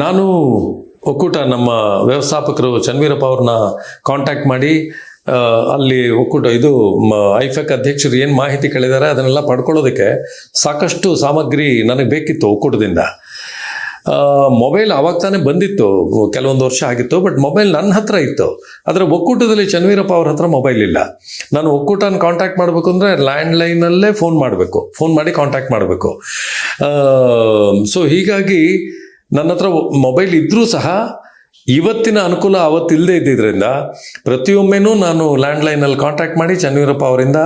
ನಾನು ಒಕ್ಕೂಟ ನಮ್ಮ ವ್ಯವಸ್ಥಾಪಕರು ಚನ್ವೀರಪ್ಪ ಅವ್ರನ್ನ ಕಾಂಟ್ಯಾಕ್ಟ್ ಮಾಡಿ ಅಲ್ಲಿ ಒಕ್ಕೂಟ ಇದು ಐಫೆಕ್ ಅಧ್ಯಕ್ಷರು ಏನು ಮಾಹಿತಿ ಕೇಳಿದ್ದಾರೆ ಅದನ್ನೆಲ್ಲ ಪಡ್ಕೊಳ್ಳೋದಕ್ಕೆ ಸಾಕಷ್ಟು ಸಾಮಗ್ರಿ ನನಗೆ ಬೇಕಿತ್ತು ಒಕ್ಕೂಟದಿಂದ. ಮೊಬೈಲ್ ಅವಾಗ ತಾನೇ ಬಂದಿತ್ತು, ಕೆಲವೊಂದು ವರ್ಷ ಆಗಿತ್ತು, ಬಟ್ ಮೊಬೈಲ್ ನನ್ನ ಹತ್ರ ಇತ್ತು. ಆದರೆ ಒಕ್ಕೂಟದಲ್ಲಿ ಚನ್ವೀರಪ್ಪ ಅವ್ರ ಹತ್ರ ಮೊಬೈಲ್ ಇಲ್ಲ. ನಾನು ಒಕ್ಕೂಟನ ಕಾಂಟ್ಯಾಕ್ಟ್ ಮಾಡಬೇಕು ಅಂದರೆ ಲ್ಯಾಂಡ್ಲೈನಲ್ಲೇ ಫೋನ್ ಮಾಡಬೇಕು. ಫೋನ್ ಮಾಡಿ ಕಾಂಟ್ಯಾಕ್ಟ್ ಮಾಡಬೇಕು. ಸೊ ಹೀಗಾಗಿ ನನ್ನ ಹತ್ರ ಮೊಬೈಲ್ ಇದ್ದರೂ ಸಹ ಇವತ್ತಿನ ಅನುಕೂಲ ಅವತ್ತಿಲ್ಲದೆ ಇದ್ದಿದ್ದರಿಂದ ಪ್ರತಿಯೊಮ್ಮೆನೂ ನಾನು ಲ್ಯಾಂಡ್ಲೈನಲ್ಲಿ ಕಾಂಟ್ಯಾಕ್ಟ್ ಮಾಡಿ ಚನ್ನವೀರಪ್ಪ ಅವರಿಂದ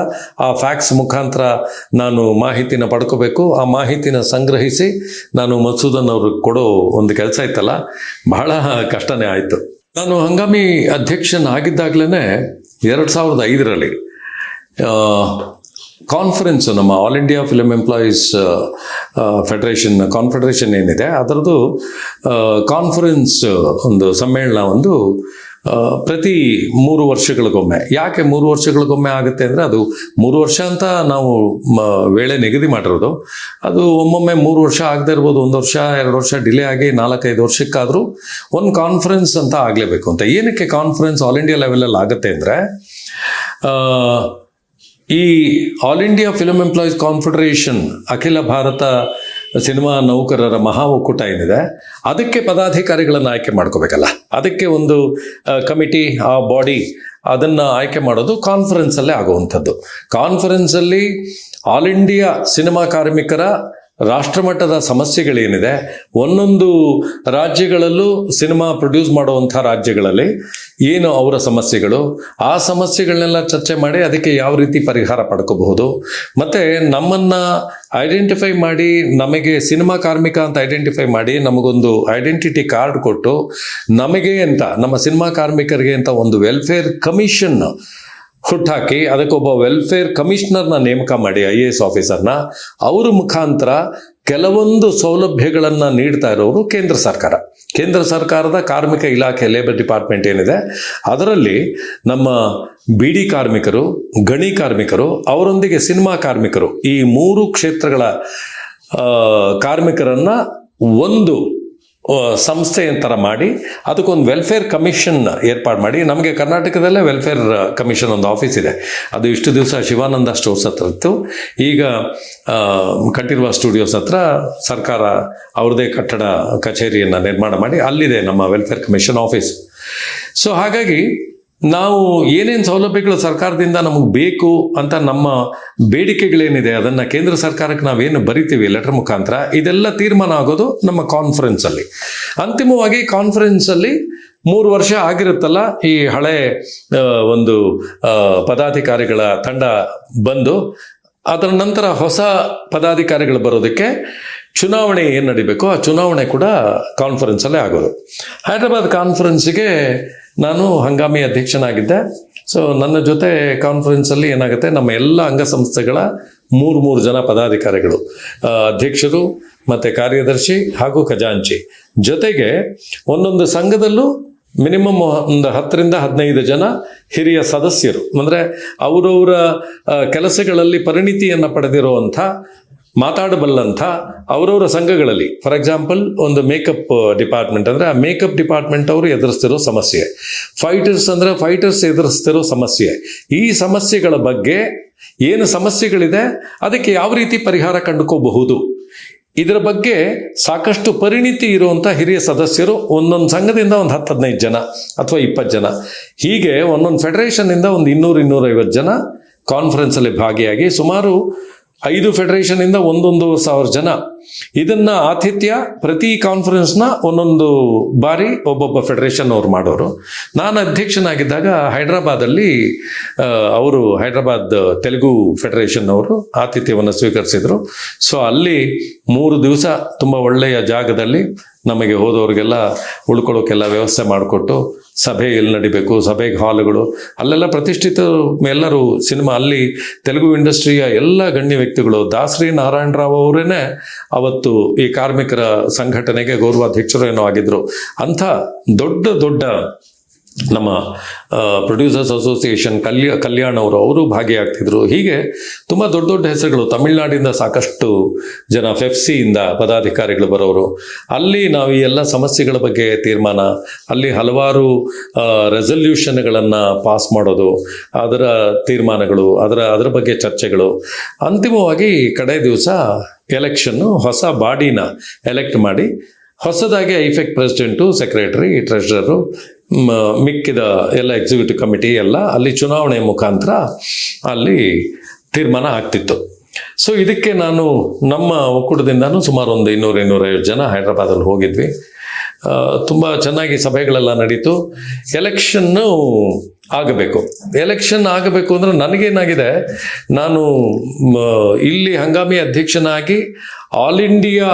ಆ ಫ್ಯಾಕ್ಸ್ ಮುಖಾಂತರ ನಾನು ಮಾಹಿತಿನ ಪಡ್ಕೋಬೇಕು. ಆ ಮಾಹಿತಿನ ಸಂಗ್ರಹಿಸಿ ನಾನು ಮಸೂದನ್ ಅವ್ರಿಗೆ ಕೊಡೋ ಒಂದು ಕೆಲಸ ಇತ್ತಲ್ಲ, ಬಹಳ ಕಷ್ಟನೇ ಆಯಿತು. ನಾನು ಹಂಗಾಮಿ ಅಧ್ಯಕ್ಷನಾಗಿದ್ದಾಗಲೇ ಎರಡು ಸಾವಿರದ ಐದರಲ್ಲಿ ಕಾನ್ಫರೆನ್ಸ್ ನಮ್ಮ all India film employees federation confederation ಏನಿದೆ, ಅದರದ್ದು ಕಾನ್ಫರೆನ್ಸ್ ಒಂದು ಸಮ್ಮೇಳನ ಒಂದು ಪ್ರತಿ ಮೂರು ವರ್ಷಗಳಿಗೊಮ್ಮೆ. ಯಾಕೆ ಮೂರು ವರ್ಷಗಳಿಗೊಮ್ಮೆ ಆಗುತ್ತೆ ಅಂದರೆ ಅದು ಮೂರು ವರ್ಷ ಅಂತ ನಾವು ವೇಳೆ ನಿಗದಿ ಮಾಡಿರೋದು. ಅದು ಒಮ್ಮೊಮ್ಮೆ ಮೂರು ವರ್ಷ ಆಗದೆ ಇರ್ಬೋದು, ಒಂದು ವರ್ಷ, ಎರಡು ವರ್ಷ ಡಿಲೇ ಆಗಿ ನಾಲ್ಕೈದು ವರ್ಷಕ್ಕಾದರೂ ಒಂದು ಕಾನ್ಫರೆನ್ಸ್ ಅಂತ ಆಗಲೇಬೇಕು ಅಂತ. ಏನಕ್ಕೆ ಕಾನ್ಫರೆನ್ಸ್ ಆಲ್ ಇಂಡಿಯಾ ಲೆವೆಲಲ್ಲಿ ಆಗುತ್ತೆ ಅಂದರೆ ಈ all India film employees confederation ಅಖಿಲ ಭಾರತ ಸಿನಿಮಾ ನೌಕರರ ಮಹಾ ಒಕ್ಕೂಟ ಏನಿದೆ, ಅದಕ್ಕೆ ಪದಾಧಿಕಾರಿಗಳನ್ನು ಆಯ್ಕೆ ಮಾಡ್ಕೋಬೇಕಲ್ಲ. ಅದಕ್ಕೆ ಒಂದು ಕಮಿಟಿ, ಆ ಬಾಡಿ ಅದನ್ನು ಆಯ್ಕೆ ಮಾಡೋದು ಕಾನ್ಫರೆನ್ಸಲ್ಲೇ ಆಗುವಂಥದ್ದು. ಕಾನ್ಫರೆನ್ಸಲ್ಲಿ ಆಲ್ ಇಂಡಿಯಾ ಸಿನಿಮಾ ಕಾರ್ಮಿಕರ ರಾಷ್ಟ್ರಮಟ್ಟದ ಸಮಸ್ಯೆಗಳೇನಿದೆ, ಒಂದೊಂದು ರಾಜ್ಯಗಳಲ್ಲೂ ಸಿನಿಮಾ ಪ್ರೊಡ್ಯೂಸ್ ಮಾಡುವಂಥ ರಾಜ್ಯಗಳಲ್ಲಿ ಏನು ಅವರ ಸಮಸ್ಯೆಗಳು, ಆ ಸಮಸ್ಯೆಗಳನ್ನೆಲ್ಲ ಚರ್ಚೆ ಮಾಡಿ ಅದಕ್ಕೆ ಯಾವ ರೀತಿ ಪರಿಹಾರ ಪಡ್ಕೋಬಹುದು. ಮತ್ತು ನಮ್ಮನ್ನು ಐಡೆಂಟಿಫೈ ಮಾಡಿ, ನಮಗೆ ಸಿನಿಮಾ ಕಾರ್ಮಿಕ ಅಂತ ಐಡೆಂಟಿಫೈ ಮಾಡಿ, ನಮಗೊಂದು ಐಡೆಂಟಿಟಿ ಕಾರ್ಡ್ ಕೊಟ್ಟು, ನಮಗೆ ಅಂತ, ನಮ್ಮ ಸಿನಿಮಾ ಕಾರ್ಮಿಕರಿಗೆ ಅಂತ ಒಂದು ವೆಲ್ಫೇರ್ ಕಮಿಷನ್ ಹುಟ್ಟಾಕಿ ಅದಕ್ಕೊಬ್ಬ ವೆಲ್ಫೇರ್ ಕಮಿಷನರ್ನ ನೇಮಕ ಮಾಡಿ ಐ ಎ ಎಸ್ ಆಫೀಸರ್ನ ಅವ್ರ ಮುಖಾಂತರ ಕೆಲವೊಂದು ಸೌಲಭ್ಯಗಳನ್ನು ನೀಡ್ತಾ ಇರೋರು ಕೇಂದ್ರ ಸರ್ಕಾರ. ಕೇಂದ್ರ ಸರ್ಕಾರದ ಕಾರ್ಮಿಕ ಇಲಾಖೆ ಲೇಬರ್ ಡಿಪಾರ್ಟ್ಮೆಂಟ್ ಏನಿದೆ, ಅದರಲ್ಲಿ ನಮ್ಮ ಬಿಡಿ ಕಾರ್ಮಿಕರು, ಗಣಿ ಕಾರ್ಮಿಕರು, ಅವರೊಂದಿಗೆ ಸಿನಿಮಾ ಕಾರ್ಮಿಕರು ಈ ಮೂರು ಕ್ಷೇತ್ರಗಳ ಕಾರ್ಮಿಕರನ್ನ ಒಂದು ಸಂಸ್ಥೆ ಥರ ಮಾಡಿ, ಅದಕ್ಕೊಂದು ವೆಲ್ಫೇರ್ ಕಮಿಷನ್ ಏರ್ಪಾಡು ಮಾಡಿ, ನಮಗೆ ಕರ್ನಾಟಕದಲ್ಲೇ ವೆಲ್ಫೇರ್ ಕಮಿಷನ್ ಒಂದು ಆಫೀಸ್ ಇದೆ. ಅದು ಇಷ್ಟು ದಿವಸ ಶಿವಾನಂದ ಸ್ಟೋರ್ಸ್ ಹತ್ರ ಇತ್ತು. ಈಗ ಕಟ್ಟಿರುವ ಸ್ಟುಡಿಯೋಸ್ ಹತ್ರ ಸರ್ಕಾರ ಅವ್ರದ್ದೇ ಕಟ್ಟಡ ಕಚೇರಿಯನ್ನು ನಿರ್ಮಾಣ ಮಾಡಿ, ಅಲ್ಲಿದೆ ನಮ್ಮ ವೆಲ್ಫೇರ್ ಕಮಿಷನ್ ಆಫೀಸ್ ಸೊ ಹಾಗಾಗಿ ನಾವು ಏನೇನು ಸೌಲಭ್ಯಗಳು ಸರ್ಕಾರದಿಂದ ನಮಗೆ ಬೇಕು ಅಂತ ನಮ್ಮ ಬೇಡಿಕೆಗಳೇನಿದೆ, ಅದನ್ನು ಕೇಂದ್ರ ಸರ್ಕಾರಕ್ಕೆ ನಾವೇನು ಬರಿತೀವಿ ಲೆಟರ್ ಮುಖಾಂತರ, ಇದೆಲ್ಲ ತೀರ್ಮಾನ ಆಗೋದು ನಮ್ಮ ಕಾನ್ಫರೆನ್ಸಲ್ಲಿ ಅಂತಿಮವಾಗಿ ಕಾನ್ಫರೆನ್ಸಲ್ಲಿ ಮೂರು ವರ್ಷ ಆಗಿರುತ್ತಲ್ಲ, ಈ ಹಳೆ ಒಂದು ಪದಾಧಿಕಾರಿಗಳ ತಂಡ ಬಂದು, ಅದರ ನಂತರ ಹೊಸ ಪದಾಧಿಕಾರಿಗಳು ಬರೋದಕ್ಕೆ ಚುನಾವಣೆ ಏನು ನಡಿಬೇಕು, ಆ ಚುನಾವಣೆ ಕೂಡ ಕಾನ್ಫರೆನ್ಸಲ್ಲೇ ಆಗೋದು. ಹೈದರಾಬಾದ್ ಕಾನ್ಫರೆನ್ಸಿಗೆ ನಾನು ಹಂಗಾಮಿ ಅಧ್ಯಕ್ಷನಾಗಿದ್ದೆ. ಸೊ ನನ್ನ ಜೊತೆ ಕಾನ್ಫರೆನ್ಸಲ್ಲಿ ಏನಾಗುತ್ತೆ, ನಮ್ಮ ಎಲ್ಲ ಅಂಗಸಂಸ್ಥೆಗಳ ಮೂರು ಮೂರು ಜನ ಪದಾಧಿಕಾರಿಗಳು ಅಧ್ಯಕ್ಷರು ಮತ್ತು ಕಾರ್ಯದರ್ಶಿ ಹಾಗೂ ಖಜಾಂಚಿ. ಜೊತೆಗೆ ಒಂದೊಂದು ಸಂಘದಲ್ಲೂ ಮಿನಿಮಮ್ ಒಂದು ಹತ್ತರಿಂದ ಹದಿನೈದು ಜನ ಹಿರಿಯ ಸದಸ್ಯರು. ಅಂದರೆ ಅವರವರ ಕೆಲಸಗಳಲ್ಲಿ ಪರಿಣಿತಿಯನ್ನು ಪಡೆದಿರುವಂಥ ಮಾತಾಡಬಲ್ಲಂಥ ಅವರವರ ಸಂಘಗಳಲ್ಲಿ ಫಾರ್ ಎಕ್ಸಾಂಪಲ್ ಒಂದು ಮೇಕಪ್ ಡಿಪಾರ್ಟ್ಮೆಂಟ್ ಅಂದರೆ ಆ ಮೇಕಪ್ ಡಿಪಾರ್ಟ್ಮೆಂಟ್ ಅವರು ಎದುರಿಸ್ತಿರೋ ಸಮಸ್ಯೆ. ಫೈಟರ್ಸ್ ಅಂದರೆ ಫೈಟರ್ಸ್ ಎದುರಿಸ್ತಿರೋ ಸಮಸ್ಯೆ. ಈ ಸಮಸ್ಯೆಗಳ ಬಗ್ಗೆ ಏನು ಸಮಸ್ಯೆಗಳಿದೆ, ಅದಕ್ಕೆ ಯಾವ ರೀತಿ ಪರಿಹಾರ ಕಂಡುಕೋಬಹುದು? ಇದರ ಬಗ್ಗೆ ಸಾಕಷ್ಟು ಪರಿಣಿತಿ ಇರುವಂಥ ಹಿರಿಯ ಸದಸ್ಯರು ಒಂದೊಂದು ಸಂಘದಿಂದ ಒಂದು ಹತ್ತು ಹದಿನೈದು ಜನ ಅಥವಾ ಇಪ್ಪತ್ತು ಜನ. ಹೀಗೆ ಒಂದೊಂದು ಫೆಡರೇಷನ್ನಿಂದ ಒಂದು ಇನ್ನೂರು ಇನ್ನೂರೈವತ್ತು ಜನ ಕಾನ್ಫರೆನ್ಸಲ್ಲಿ ಭಾಗಿಯಾಗಿ ಸುಮಾರು ಐದು ಫೆಡರೇಷನ್ ಇಂದ ಒಂದೊಂದು ಸಾವಿರ ಜನ. ಇದನ್ನ ಆತಿಥ್ಯ ಪ್ರತಿ ಕಾನ್ಫರೆನ್ಸ್ನ ಒಂದೊಂದು ಬಾರಿ ಒಬ್ಬೊಬ್ಬ ಫೆಡರೇಷನ್ ಅವ್ರು ಮಾಡೋರು. ನಾನು ಅಧ್ಯಕ್ಷನಾಗಿದ್ದಾಗ ಹೈದ್ರಾಬಾದಲ್ಲಿ ಅವರು ಹೈದ್ರಾಬಾದ್ ತೆಲುಗು ಫೆಡರೇಷನ್ ಅವರು ಆತಿಥ್ಯವನ್ನು ಸ್ವೀಕರಿಸಿದರು. ಸೊ ಅಲ್ಲಿ ಮೂರು ದಿವಸ ತುಂಬ ಒಳ್ಳೆಯ ಜಾಗದಲ್ಲಿ ನಮಗೆ ಹೋದವ್ರಿಗೆಲ್ಲ ಉಳ್ಕೊಳ್ಳೋಕೆಲ್ಲ ವ್ಯವಸ್ಥೆ ಮಾಡಿಕೊಟ್ಟು ಸಭೆ ಎಲ್ಲಿ ನಡಿಬೇಕು ಸಭೆಗೆ ಹಾಲುಗಳು, ಅಲ್ಲೆಲ್ಲ ಪ್ರತಿಷ್ಠಿತ ಎಲ್ಲರೂ ಸಿನಿಮಾ ಅಲ್ಲಿ ತೆಲುಗು ಇಂಡಸ್ಟ್ರಿಯ ಎಲ್ಲ ಗಣ್ಯ ವ್ಯಕ್ತಿಗಳು ದಾಸರಿ ನಾರಾಯಣ ರಾವ್ ಅವರೇನೆ ಅವತ್ತು ಈ ಕಾರ್ಮಿಕರ ಸಂಘಟನೆಗೆ ಗೌರವಾಧ್ಯಕ್ಷರು ಏನೋ ಆಗಿದ್ರು. ಅಂಥ ದೊಡ್ಡ ದೊಡ್ಡ ನಮ್ಮ ಪ್ರೊಡ್ಯೂಸರ್ಸ್ ಅಸೋಸಿಯೇಷನ್ ಕಲ್ಯ, ಕಲ್ಯಾಣ ಅವರು ಅವರು ಭಾಗಿಯಾಗ್ತಿದ್ರು. ಹೀಗೆ ತುಂಬ ದೊಡ್ಡ ದೊಡ್ಡ ಹೆಸರುಗಳು. ತಮಿಳ್ನಾಡಿಂದ ಸಾಕಷ್ಟು ಜನ ಫೆಫ್ಸಿಯಿಂದ ಪದಾಧಿಕಾರಿಗಳು ಬರೋರು. ಅಲ್ಲಿ ನಾವು ಈ ಎಲ್ಲ ಸಮಸ್ಯೆಗಳ ಬಗ್ಗೆ ತೀರ್ಮಾನ, ಅಲ್ಲಿ ಹಲವಾರು ರೆಸಲ್ಯೂಷನ್ಗಳನ್ನು ಪಾಸ್ ಮಾಡೋದು, ಅದರ ತೀರ್ಮಾನಗಳು, ಅದರ ಅದರ ಬಗ್ಗೆ ಚರ್ಚೆಗಳು. ಅಂತಿಮವಾಗಿ ಕಡೆ ದಿವಸ ಎಲೆಕ್ಷನ್ನು ಹೊಸ ಬಾಡಿನ ಎಲೆಕ್ಟ್ ಮಾಡಿ, ಹೊಸದಾಗಿ ಐಫೆಕ್ ಪ್ರೆಸಿಡೆಂಟು ಸೆಕ್ರೆಟರಿ ಟ್ರೆಷರರು ಮಿಕ್ಕಿದ ಎಲ್ಲ ಎಕ್ಸಿಕ್ಯೂಟಿವ್ ಕಮಿಟಿ ಎಲ್ಲ ಅಲ್ಲಿ ಚುನಾವಣೆ ಮುಖಾಂತರ ಅಲ್ಲಿ ತೀರ್ಮಾನ ಆಗ್ತಿತ್ತು. ಸೊ ಇದಕ್ಕೆ ನಾನು ನಮ್ಮ ಒಕ್ಕೂಟದಿಂದನೂ ಸುಮಾರು ಒಂದು ಇನ್ನೂರು ಇನ್ನೂರೈವತ್ತು ಜನ ಹೈದ್ರಾಬಾದಲ್ಲಿ ಹೋಗಿದ್ವಿ. ತುಂಬ ಚೆನ್ನಾಗಿ ಸಭೆಗಳೆಲ್ಲ ನಡೀತು. ಎಲೆಕ್ಷನ್ನು ಆಗಬೇಕು. ಎಲೆಕ್ಷನ್ ಆಗಬೇಕು ಅಂದ್ರೆ ನನಗೇನಾಗಿದೆ, ನಾನು ಇಲ್ಲಿ ಹಂಗಾಮಿ ಅಧ್ಯಕ್ಷನಾಗಿ ಆಲ್ ಇಂಡಿಯಾ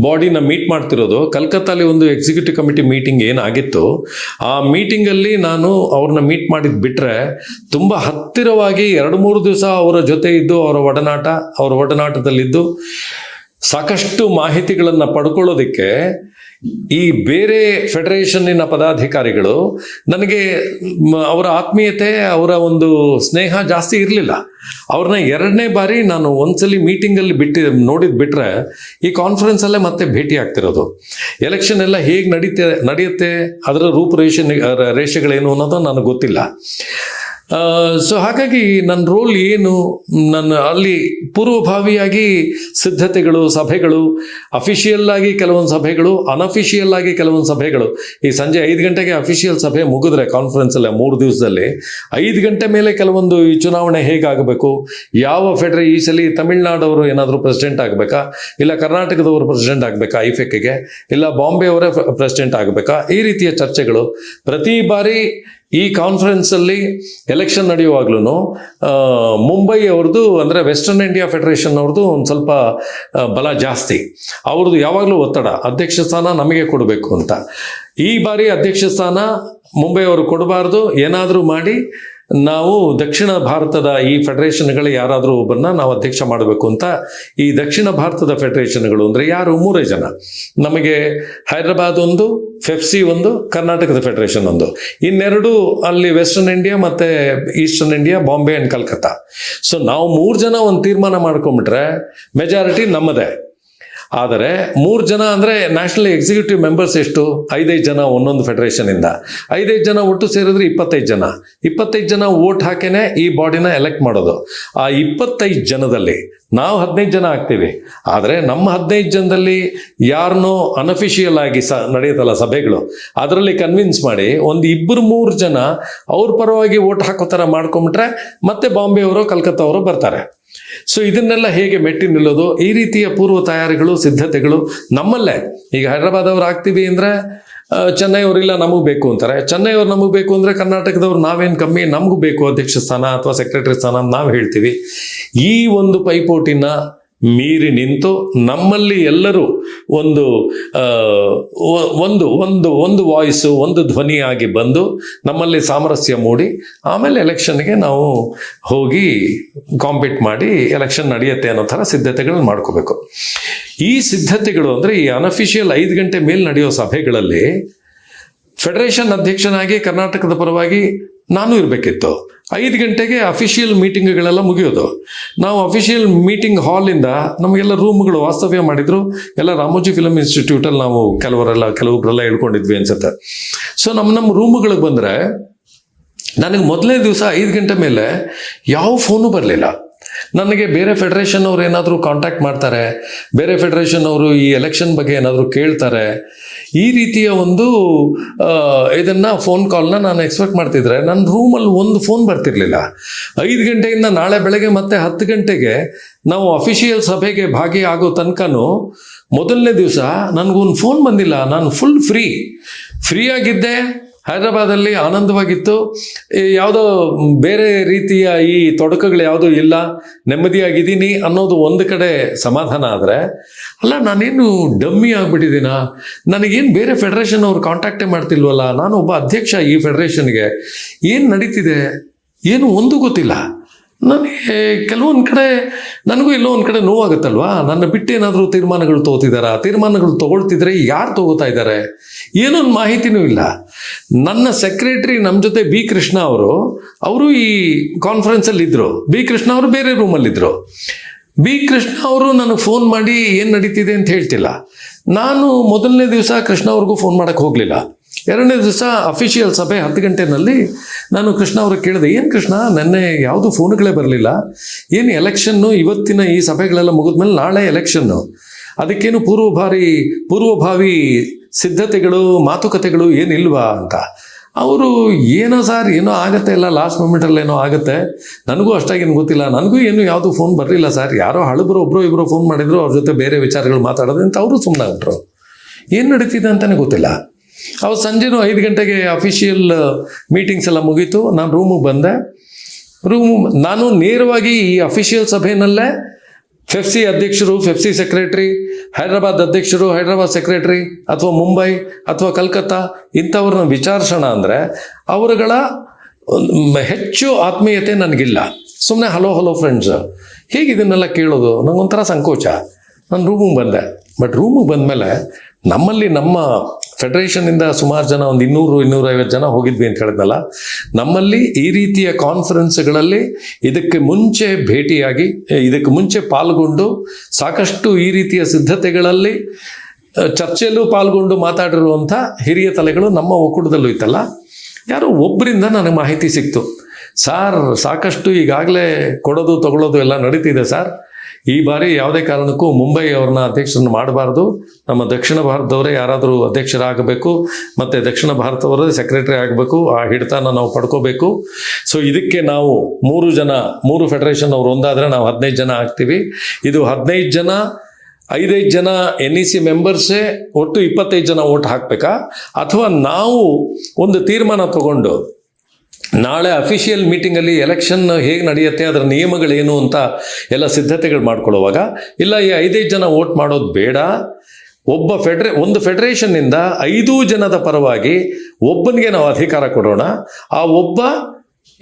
ಬಾಡಿನ ಮೀಟ್ ಮಾಡ್ತಿರೋದು, ಕಲ್ಕತ್ತಾಲಿ ಒಂದು ಎಕ್ಸಿಕ್ಯೂಟಿವ್ ಕಮಿಟಿ ಮೀಟಿಂಗ್ ಏನಾಗಿತ್ತು, ಆ ಮೀಟಿಂಗಲ್ಲಿ ನಾನು ಅವ್ರನ್ನ ಮೀಟ್ ಮಾಡಿದ್ ಬಿಟ್ರೆ ತುಂಬ ಹತ್ತಿರವಾಗಿ ಎರಡು ಮೂರು ದಿವಸ ಅವರ ಜೊತೆ ಇದ್ದು, ಅವರ ಒಡನಾಟ, ಅವರ ಒಡನಾಟದಲ್ಲಿದ್ದು ಸಾಕಷ್ಟು ಮಾಹಿತಿಗಳನ್ನು ಪಡ್ಕೊಳ್ಳೋದಕ್ಕೆ ಈ ಬೇರೆ ಫೆಡರೇಷನ್ನಿನ ಪದಾಧಿಕಾರಿಗಳು ನನಗೆ ಅವರ ಆತ್ಮೀಯತೆ, ಅವರ ಒಂದು ಸ್ನೇಹ ಜಾಸ್ತಿ ಇರಲಿಲ್ಲ. ಅವ್ರನ್ನ ಎರಡನೇ ಬಾರಿ ನಾನು ಒಂದ್ಸಲಿ ಮೀಟಿಂಗಲ್ಲಿ ಬಿಟ್ಟು, ನೋಡಿದ್ ಬಿಟ್ರೆ ಈ ಕಾನ್ಫರೆನ್ಸಲ್ಲೇ ಮತ್ತೆ ಭೇಟಿ ಆಗ್ತಿರೋದು. ಎಲೆಕ್ಷನ್ ಎಲ್ಲ ಹೇಗೆ ನಡೀತೆ, ನಡೆಯುತ್ತೆ, ಅದರ ರೂಪುರೇಷೆ ರೇಷೆಗಳೇನು ಅನ್ನೋದು ನನಗೆ ಗೊತ್ತಿಲ್ಲ. ಸೊ ಹಾಗಾಗಿ ನನ್ನ ರೋಲ್ ಏನು? ನನ್ನ ಅಲ್ಲಿ ಪೂರ್ವಭಾವಿಯಾಗಿ ಸಿದ್ಧತೆಗಳು, ಸಭೆಗಳು ಅಫಿಷಿಯಲ್ ಆಗಿ ಕೆಲವೊಂದು ಸಭೆಗಳು ಅನ್ಅಫಿಷಿಯಲ್ ಆಗಿ ಕೆಲವೊಂದು ಸಭೆಗಳು. ಈ ಸಂಜೆ ಐದು ಗಂಟೆಗೆ ಅಫಿಷಿಯಲ್ ಸಭೆ ಮುಗಿದ್ರೆ ಕಾನ್ಫರೆನ್ಸ್ ಅಲ್ಲೇ ಮೂರು ದಿವಸದಲ್ಲಿ, ಐದು ಗಂಟೆ ಮೇಲೆ ಕೆಲವೊಂದು ಈ ಚುನಾವಣೆ ಹೇಗಾಗಬೇಕು? ಯಾವ ಫೆಡರೇ ಈ ಸಲ ತಮಿಳ್ನಾಡವರು ಏನಾದರೂ ಪ್ರೆಸಿಡೆಂಟ್ ಆಗಬೇಕಾ? ಇಲ್ಲ ಕರ್ನಾಟಕದವರು ಪ್ರೆಸಿಡೆಂಟ್ ಆಗಬೇಕಾ ಐಫೆಕ್ಗೆ ಇಲ್ಲ ಬಾಂಬೆ ಅವರೇ ಪ್ರೆಸಿಡೆಂಟ್ ಆಗಬೇಕಾ? ಈ ರೀತಿಯ ಚರ್ಚೆಗಳು. ಪ್ರತಿ ಬಾರಿ ಈ ಕಾನ್ಫರೆನ್ಸಲ್ಲಿ ಎಲೆಕ್ಷನ್ ನಡೆಯುವಾಗ್ಲೂ ಮುಂಬೈ ಅವ್ರದ್ದು ಅಂದರೆ ವೆಸ್ಟರ್ನ್ ಇಂಡಿಯಾ ಫೆಡರೇಷನ್ ಅವ್ರದ್ದು ಒಂದು ಸ್ವಲ್ಪ ಬಲ ಜಾಸ್ತಿ. ಅವ್ರದ್ದು ಯಾವಾಗಲೂ ಒತ್ತಡ, ಅಧ್ಯಕ್ಷ ಸ್ಥಾನ ನಮಗೆ ಕೊಡಬೇಕು ಅಂತ. ಈ ಬಾರಿ ಅಧ್ಯಕ್ಷ ಸ್ಥಾನ ಮುಂಬೈ ಅವರು ಕೊಡಬಾರ್ದು, ಏನಾದರೂ ಮಾಡಿ ನಾವು ದಕ್ಷಿಣ ಭಾರತದ ಈ ಫೆಡರೇಷನ್ಗಳು ಯಾರಾದರೂ ಒಬ್ಬರನ್ನ ನಾವು ಅಧ್ಯಕ್ಷ ಮಾಡಬೇಕು ಅಂತ ಈ ದಕ್ಷಿಣ ಭಾರತದ ಫೆಡರೇಷನ್ಗಳು ಅಂದರೆ ಯಾರು? ಮೂರೇ ಜನ. ನಮಗೆ ಹೈದರಾಬಾದ್ ಒಂದು ಫೆಫ್ಸಿ ಒಂದು, ಕರ್ನಾಟಕದ ಫೆಡರೇಷನ್ ಒಂದು. ಇನ್ನೆರಡು ಅಲ್ಲಿ ವೆಸ್ಟರ್ನ್ ಇಂಡಿಯಾ ಮತ್ತೆ eastern India Bombay and Calcutta so ನಾವು ಮೂರು ಜನ ಒಂದು ತೀರ್ಮಾನ ಮಾಡ್ಕೊಂಬಿಟ್ರೆ ಮೆಜಾರಿಟಿ ನಮ್ಮದೇ. ಆದರೆ ಮೂರು ಜನ ಅಂದರೆ ನ್ಯಾಷನಲ್ ಎಕ್ಸಿಕ್ಯೂಟಿವ್ ಮೆಂಬರ್ಸ್ ಎಷ್ಟು? ಐದೈದು ಜನ ಒಂದೊಂದು ಫೆಡರೇಷನಿಂದ ಐದೈದು ಜನ ಒಟ್ಟು ಸೇರಿದ್ರೆ ಇಪ್ಪತ್ತೈದು ಜನ. ಇಪ್ಪತ್ತೈದು ಜನ ವೋಟ್ ಹಾಕೇನೆ ಈ ಬಾಡಿನ ಎಲೆಕ್ಟ್ ಮಾಡೋದು. ಆ ಇಪ್ಪತ್ತೈದು ಜನದಲ್ಲಿ ನಾವು ಹದಿನೈದು ಜನ ಆಗ್ತೀವಿ. ಆದರೆ ನಮ್ಮ ಹದಿನೈದು ಜನದಲ್ಲಿ ಯಾರನ್ನೋ ಅನಫಿಷಿಯಲ್ ಆಗಿ ಸ ನಡೆಯುತ್ತಲ್ಲ ಸಭೆಗಳು, ಅದರಲ್ಲಿ ಕನ್ವಿನ್ಸ್ ಮಾಡಿ ಒಂದು ಇಬ್ಬರು ಮೂರು ಜನ ಅವ್ರ ಪರವಾಗಿ ವೋಟ್ ಹಾಕೋ ಥರ ಮಾಡ್ಕೊಂಬಿಟ್ರೆ ಮತ್ತೆ ಬಾಂಬೆ ಅವರು ಕಲ್ಕತ್ತಾ ಅವರು ಬರ್ತಾರೆ. ಸೊ ಇದನ್ನೆಲ್ಲ ಹೇಗೆ ಮೆಟ್ಟಿ ನಿಲ್ಲೋದು? ಈ ರೀತಿಯ ಪೂರ್ವ ತಯಾರಿಗಳು, ಸಿದ್ಧತೆಗಳು ನಮ್ಮಲ್ಲೇ. ಈಗ ಹೈದರಾಬಾದ್ ಅವ್ರು ಆಗ್ತೀವಿ ಅಂದರೆ ಚೆನ್ನೈ ಅವರಿಲ್ಲ ನಮಗೆ ಬೇಕು ಅಂತಾರೆ. ಚೆನ್ನೈ ಅವ್ರು ನಮಗೆ ಬೇಕು ಅಂದರೆ ಕರ್ನಾಟಕದವ್ರು ನಾವೇನು ಕಮ್ಮಿ, ನಮಗೂ ಬೇಕು ಅಧ್ಯಕ್ಷ ಸ್ಥಾನ ಅಥವಾ ಸೆಕ್ರೆಟರಿ ಸ್ಥಾನ ನಾವು ಹೇಳ್ತೀವಿ. ಈ ಒಂದು ಪೈಪೋಟಿನ ಮೀರಿ ನಿಂತು ನಮ್ಮಲ್ಲಿ ಎಲ್ಲರೂ ಒಂದು ಒಂದು ಒಂದು ಒಂದು ವಾಯ್ಸು ಒಂದು ಧ್ವನಿಯಾಗಿ ಬಂದು ನಮ್ಮಲ್ಲಿ ಸಾಮರಸ್ಯ ಮೂಡಿ ಆಮೇಲೆ ಎಲೆಕ್ಷನ್ಗೆ ನಾವು ಹೋಗಿ ಕಾಂಪೀಟ್ ಮಾಡಿ ಎಲೆಕ್ಷನ್ ನಡೆಯುತ್ತೆ ಅನ್ನೋ ಥರ ಸಿದ್ಧತೆಗಳನ್ನ ಮಾಡ್ಕೋಬೇಕು. ಈ ಸಿದ್ಧತೆಗಳು ಅಂದರೆ ಈ ಅನಫಿಷಿಯಲ್ ಐದು ಗಂಟೆ ಮೇಲೆ ನಡೆಯೋ ಸಭೆಗಳಲ್ಲಿ ಫೆಡರೇಷನ್ ಅಧ್ಯಕ್ಷನಾಗಿ ಕರ್ನಾಟಕದ ಪರವಾಗಿ ನಾನು ಇರಬೇಕಿತ್ತು. ಐದು ಗಂಟೆಗೆ ಅಫಿಷಿಯಲ್ ಮೀಟಿಂಗ್ಗಳೆಲ್ಲ ಮುಗಿಯೋದು. ನಾವು ಅಫಿಷಿಯಲ್ ಮೀಟಿಂಗ್ ಹಾಲಿಂದ ನಮಗೆಲ್ಲ ರೂಮ್ಗಳು ವಾಸ್ತವ್ಯ ಮಾಡಿದ್ರು. ಎಲ್ಲ ರಾಮೋಜಿ ಫಿಲಮ್ ಇನ್ಸ್ಟಿಟ್ಯೂಟಲ್ಲಿ ನಾವು ಕೆಲವರೆಲ್ಲ ಕೆಲವೊಬ್ಬರೆಲ್ಲ ಹೇಳ್ಕೊಂಡಿದ್ವಿ ಅನ್ಸುತ್ತೆ. ಸೊ ನಮ್ಮ ನಮ್ಮ ರೂಮ್ಗಳಿಗೆ ಬಂದರೆ ನನಗೆ ಮೊದಲನೇ ದಿವಸ ಐದು ಗಂಟೆ ಮೇಲೆ ಯಾವ ಫೋನು ಬರಲಿಲ್ಲ. ನನಗೆ ಬೇರೆ ಫೆಡರೇಷನ್ ಅವ್ರು ಏನಾದರೂ ಕಾಂಟ್ಯಾಕ್ಟ್ ಮಾಡ್ತಾರೆ, ಬೇರೆ ಫೆಡರೇಷನ್ ಅವರು ಈ ಎಲೆಕ್ಷನ್ ಬಗ್ಗೆ ಏನಾದರೂ ಕೇಳ್ತಾರೆ ಈ ರೀತಿಯ ಒಂದು ಇದನ್ನು ಫೋನ್ ಕಾಲ್ನ ನಾನು ಎಕ್ಸ್ಪೆಕ್ಟ್ ಮಾಡ್ತಿದ್ರೆ ನನ್ನ ರೂಮಲ್ಲಿ ಒಂದು ಫೋನ್ ಬರ್ತಿರ್ಲಿಲ್ಲ. ಐದು ಗಂಟೆಯಿಂದ ನಾಳೆ ಬೆಳಗ್ಗೆ ಮತ್ತೆ ಹತ್ತು ಗಂಟೆಗೆ ನಾವು ಅಫಿಷಿಯಲ್ ಸಭೆಗೆ ಭಾಗಿಯಾಗೋ ತನಕನೂ ಮೊದಲನೇ ದಿವಸ ನನಗೊಂದು ಫೋನ್ ಬಂದಿಲ್ಲ. ನಾನು ಫುಲ್ ಫ್ರೀ ಫ್ರೀ ಆಗಿದ್ದೆ ಹೈದರಾಬಾದಲ್ಲಿ ಆನಂದವಾಗಿತ್ತು. ಯಾವುದೋ ಬೇರೆ ರೀತಿಯ ಈ ತೊಡಕುಗಳು ಯಾವುದೂ ಇಲ್ಲ. ನೆಮ್ಮದಿಯಾಗಿದ್ದೀನಿ ಅನ್ನೋದು ಒಂದು ಕಡೆ ಸಮಾಧಾನ ಆದರೆ, ಅಲ್ಲ ನಾನೇನು ಡಮ್ಮಿ ಆಗ್ಬಿಟ್ಟಿದ್ದೀನ? ನನಗೇನು ಬೇರೆ ಫೆಡರೇಷನ್ ಅವ್ರು ಕಾಂಟ್ಯಾಕ್ಟೇ ಮಾಡ್ತಿಲ್ವಲ್ಲ? ನಾನು ಒಬ್ಬ ಅಧ್ಯಕ್ಷ ಈ ಫೆಡರೇಷನ್ಗೆ ಏನು ನಡೀತಿದೆ? ಏನು ಒಂದು ಗೊತ್ತಿಲ್ಲ. ನನಗೆ ಕೆಲವೊಂದು ಕಡೆ ನನಗೂ ಇಲ್ಲೋ ಒಂದು ಕಡೆ ನೋವಾಗುತ್ತಲ್ವಾ? ನನ್ನ ಬಿಟ್ಟು ಏನಾದರೂ ತೀರ್ಮಾನಗಳು ತಗೋತಿದ್ದಾರಾ? ತೀರ್ಮಾನಗಳು ತಗೊಳ್ತಿದ್ರೆ ಯಾರು ತಗೋತಾ ಇದ್ದಾರೆ ಏನೊಂದು ಮಾಹಿತಿನೂ ಇಲ್ಲ. ನನ್ನ ಸೆಕ್ರೆಟರಿ ನಮ್ಮ ಜೊತೆ ಬಿ ಕೃಷ್ಣ ಅವರು ಅವರು ಈ ಕಾನ್ಫರೆನ್ಸಲ್ಲಿ ಇದ್ದರು ಬಿ ಕೃಷ್ಣ ಅವರು ಬೇರೆ ರೂಮಲ್ಲಿದ್ದರು ಬಿ ಕೃಷ್ಣ ಅವರು ನನಗೆ ಫೋನ್ ಮಾಡಿ ಏನು ನಡೀತಿದೆ ಅಂತ ಹೇಳ್ತಿಲ್ಲ. ನಾನು ಮೊದಲನೇ ದಿವಸ ಕೃಷ್ಣ ಅವ್ರಿಗೂ ಫೋನ್ ಮಾಡೋಕ್ಕೆ ಹೋಗಲಿಲ್ಲ. ಎರಡನೇ ದಿವಸ ಅಫಿಷಿಯಲ್ ಸಭೆ ಹತ್ತು ಗಂಟೆನಲ್ಲಿ ನಾನು ಕೃಷ್ಣ ಅವರು ಕೇಳಿದೆ, ಏನು ಕೃಷ್ಣ, ನೆನ್ನೆ ಯಾವುದು ಫೋನ್ಗಳೇ ಬರಲಿಲ್ಲ? ಏನು ಎಲೆಕ್ಷನ್ನು ಇವತ್ತಿನ ಈ ಸಭೆಗಳೆಲ್ಲ ಮುಗಿದ್ಮೇಲೆ ನಾಳೆ ಎಲೆಕ್ಷನ್ನು ಅದಕ್ಕೇನು ಪೂರ್ವಭಾರಿ, ಪೂರ್ವಭಾವಿ ಸಿದ್ಧತೆಗಳು, ಮಾತುಕತೆಗಳು ಏನಿಲ್ವಾ ಅಂತ? ಅವರು, ಏನೋ ಸರ್, ಏನೋ ಆಗತ್ತೆ ಇಲ್ಲ ಲಾಸ್ಟ್ ಮೂಮೆಂಟಲ್ಲಿ ಏನೋ ಆಗುತ್ತೆ. ನನಗೂ ಅಷ್ಟಾಗೇನು ಗೊತ್ತಿಲ್ಲ. ನನಗೂ ಏನು ಯಾವುದು ಫೋನ್ ಬರಲಿಲ್ಲ ಸರ್. ಯಾರೋ ಹಳಬರು ಒಬ್ಬರು ಇಬ್ಬರು ಫೋನ್ ಮಾಡಿದ್ರು, ಅವ್ರ ಜೊತೆ ಬೇರೆ ವಿಚಾರಗಳು ಮಾತಾಡೋದು ಅಂತ ಅವರು ಸುಮ್ಮನಾಗ್ಬಿಟ್ರು ಏನು ನಡೀತಿದೆ ಅಂತಲೇ ಗೊತ್ತಿಲ್ಲ. ಅವ್ರು ಸಂಜೆನೂ ಐದು ಗಂಟೆಗೆ ಅಫಿಷಿಯಲ್ ಮೀಟಿಂಗ್ಸ್ ಎಲ್ಲ ಮುಗೀತು. ನಾನು ರೂಮಿಗೆ ಬಂದೆ. ರೂಮು ನಾನು ನೇರವಾಗಿ ಈ ಅಫಿಷಿಯಲ್ ಸಭೆಯಲ್ಲೇ ಫೆಫ್ಸಿ ಅಧ್ಯಕ್ಷರು ಫೆಫ್ಸಿ ಸೆಕ್ರೆಟ್ರಿ ಹೈದರಾಬಾದ್ ಅಧ್ಯಕ್ಷರು, ಹೈದರಾಬಾದ್ ಸೆಕ್ರೆಟ್ರಿ ಅಥವಾ ಮುಂಬೈ, ಅಥವಾ ಕಲ್ಕತ್ತಾ ಇಂಥವ್ರನ್ನ ವಿಚಾರಿಸೋಣ ಅಂದರೆ ಅವರುಗಳ ಹೆಚ್ಚು ಆತ್ಮೀಯತೆ ನನಗಿಲ್ಲ. ಸುಮ್ಮನೆ ಹಲೋ ಹಲೋ ಫ್ರೆಂಡ್ಸ್ ಹೇಗೆ ಇದನ್ನೆಲ್ಲ ಕೇಳೋದು? ನನಗೊಂಥರ ಸಂಕೋಚ. ನಾನು ರೂಮಿಗೆ ಬಂದೆ. ಬಟ್ ರೂಮಿಗೆ ಬಂದಮೇಲೆ ನಮ್ಮಲ್ಲಿ ನಮ್ಮ ಫೆಡರೇಷನ್ನಿಂದ ಸುಮಾರು ಜನ, ಒಂದು ಇನ್ನೂರು, ಇನ್ನೂರೈವತ್ತು ಜನ ಹೋಗಿದ್ವಿ ಅಂತ ಹೇಳಿದ್ನಲ್ಲ. ನಮ್ಮಲ್ಲಿ ಈ ರೀತಿಯ ಕಾನ್ಫರೆನ್ಸ್ಗಳಲ್ಲಿ ಇದಕ್ಕೆ ಮುಂಚೆ ಭೇಟಿಯಾಗಿ ಇದಕ್ಕೆ ಮುಂಚೆ ಪಾಲ್ಗೊಂಡು ಸಾಕಷ್ಟು ಈ ರೀತಿಯ ಸಿದ್ಧತೆಗಳಲ್ಲಿ ಚರ್ಚೆಯಲ್ಲೂ ಪಾಲ್ಗೊಂಡು ಮಾತಾಡಿರುವಂಥ ಹಿರಿಯ ತಲೆಗಳು ನಮ್ಮ ಒಕ್ಕೂಟದಲ್ಲೂ ಇತ್ತಲ್ಲ. ಯಾರೋ ಒಬ್ಬರಿಂದ ನನಗೆ ಮಾಹಿತಿ ಸಿಕ್ತು. ಸಾರ್, ಸಾಕಷ್ಟು ಈಗಾಗಲೇ ಕೊಡೋದು, ತಗೊಳ್ಳೋದು ಎಲ್ಲ ನಡೀತಿದೆ, ಸರ್. ಈ ಬಾರಿ ಯಾವುದೇ ಕಾರಣಕ್ಕೂ ಮುಂಬೈ ಅವ್ರನ್ನ ಅಧ್ಯಕ್ಷರನ್ನ ಮಾಡಬಾರ್ದು. ನಮ್ಮ ದಕ್ಷಿಣ ಭಾರತದವರೇ ಯಾರಾದರೂ ಅಧ್ಯಕ್ಷರಾಗಬೇಕು, ಮತ್ತು ದಕ್ಷಿಣ ಭಾರತವರೇ ಸೆಕ್ರೆಟರಿ ಆಗಬೇಕು, ಆ ಹಿಡಿತನ ನಾವು ಪಡ್ಕೋಬೇಕು. ಸೊ ಇದಕ್ಕೆ ನಾವು ಮೂರು ಜನ, ಮೂರು ಫೆಡರೇಷನ್ ಅವ್ರು ಒಂದಾದರೆ ನಾವು ಹದಿನೈದು ಜನ ಆಗ್ತೀವಿ. ಇದು ಹದಿನೈದು ಜನ, ಐದೈದು ಜನ ಎನ್ ಇ ಸಿ ಮೆಂಬರ್ಸೇ ಒಟ್ಟು ಇಪ್ಪತ್ತೈದು ಜನ ಓಟ್ ಹಾಕಬೇಕಾ? ಅಥವಾ ನಾವು ಒಂದು ತೀರ್ಮಾನ ತಗೊಂಡು ನಾಳೆ ಅಫಿಷಿಯಲ್ ಮೀಟಿಂಗಲ್ಲಿ ಎಲೆಕ್ಷನ್ ಹೇಗೆ ನಡೆಯುತ್ತೆ, ಅದರ ನಿಯಮಗಳೇನು ಅಂತ ಎಲ್ಲ ಸಿದ್ಧತೆಗಳು ಮಾಡ್ಕೊಳ್ಳುವಾಗ, ಇಲ್ಲ ಈ ಐದೈದು ಜನ ವೋಟ್ ಮಾಡೋದು ಬೇಡ, ಒಬ್ಬ ಫೆಡ್ರೇ ಒಂದು ಫೆಡರೇಷನ್ನಿಂದ ಐದು ಜನದ ಪರವಾಗಿ ಒಬ್ಬನಿಗೆ ನಾವು ಅಧಿಕಾರ ಕೊಡೋಣ, ಆ ಒಬ್ಬ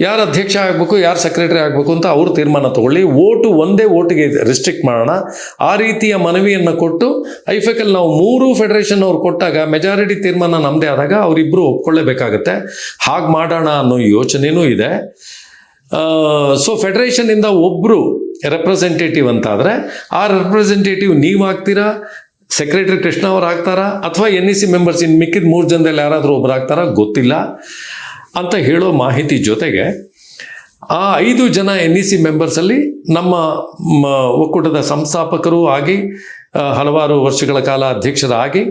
ಯಾರು ಅಧ್ಯಕ್ಷ ಆಗಬೇಕು, ಯಾರು ಸೆಕ್ರೆಟರಿ ಆಗಬೇಕು ಅಂತ ಅವರು ತೀರ್ಮಾನ ತಗೊಳ್ಳಿ. ಓಟು ಒಂದೇ ಓಟಿಗೆ ರಿಸ್ಟ್ರಿಕ್ಟ್ ಮಾಡೋಣ. ಆ ರೀತಿಯ ಮನವಿಯನ್ನು ಕೊಟ್ಟು, ಐಫೆಕಲ್ ನಾವು ಮೂರು ಫೆಡರೇಷನ್ ಅವ್ರು ಕೊಟ್ಟಾಗ ಮೆಜಾರಿಟಿ ತೀರ್ಮಾನ ನಮ್ಮದೇ ಆದಾಗ ಅವರಿಬ್ಬರು ಒಪ್ಕೊಳ್ಳೇಬೇಕಾಗತ್ತೆ. ಹಾಗೆ ಮಾಡೋಣ ಅನ್ನೋ ಯೋಚನೆಯೂ ಇದೆ. ಸೊ ಫೆಡರೇಷನ್ನಿಂದ ಒಬ್ಬರು ರೆಪ್ರೆಸೆಂಟೇಟಿವ್ ಅಂತಾದರೆ, ಆ ರೆಪ್ರೆಸೆಂಟೇಟಿವ್ ನೀವು ಆಗ್ತೀರಾ? ಸೆಕ್ರೆಟರಿ ಕೃಷ್ಣ ಅವ್ರು ಆಗ್ತಾರಾ? ಅಥವಾ ಎನ್ ಇ ಸಿ ಮೆಂಬರ್ಸ್ ಇನ್ನು ಮಿಕ್ಕಿದ ಮೂರು ಜನದಲ್ಲಿ ಯಾರಾದರೂ ಒಬ್ಬರು ಆಗ್ತಾರಾ? ಗೊತ್ತಿಲ್ಲ. ಅಂತ ಹೇಳೋ ಮಾಹಿತಿ ಜೊತೆಗೆ ಆ ಐದು ಜನ ಎನ್ ಇ ಸಿ ಮೆಂಬರ್ಸಲ್ಲಿ ನಮ್ಮ ಒಕ್ಕೂಟದ ಸಂಸ್ಥಾಪಕರು ಆಗಿ ಹಲವಾರು ವರ್ಷಗಳ ಕಾಲ ಅಧ್ಯಕ್ಷರಾಗಿ,